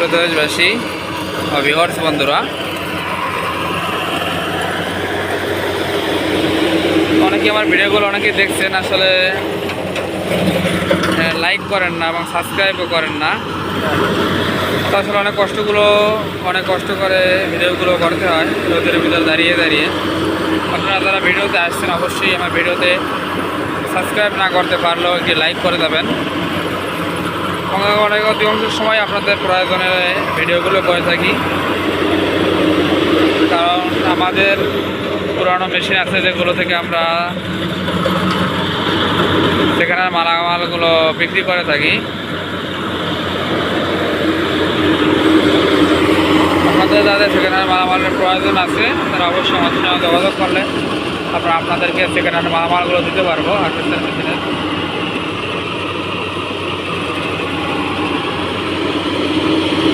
দেশবাসী ও ভিওয়ার্স বন্ধুরা, অনেকে আমার ভিডিওগুলো অনেকে দেখছেন, আসলে লাইক করেন না এবং সাবস্ক্রাইবও করেন না। তো আসলে অনেক কষ্টগুলো, অনেক কষ্ট করে ভিডিওগুলো করতে হয় রোদের ভিতরে দাঁড়িয়ে দাঁড়িয়ে। আপনারা যারা ভিডিওতে আসছেন, অবশ্যই আমার ভিডিওতে সাবস্ক্রাইব না করতে পারলেও একটি লাইক করে দেবেন। অনেক অধিকাংশ সময় আপনাদের প্রয়োজনে ভিডিওগুলো করে থাকি। কারণ আমাদের পুরানো মেশিন আছে যেগুলো থেকে আমরা সেখানে মালামালগুলো বিক্রি করে থাকি। আপনাদের যাদের হ্যান্ড মালামালের প্রয়োজন আছে, তারা অবশ্যই আমাদের সঙ্গে যোগাযোগ করলে আমরা আপনাদেরকে হ্যান্ড মালামালগুলো দিতে পারব হার্ভেস্টার মেশিনের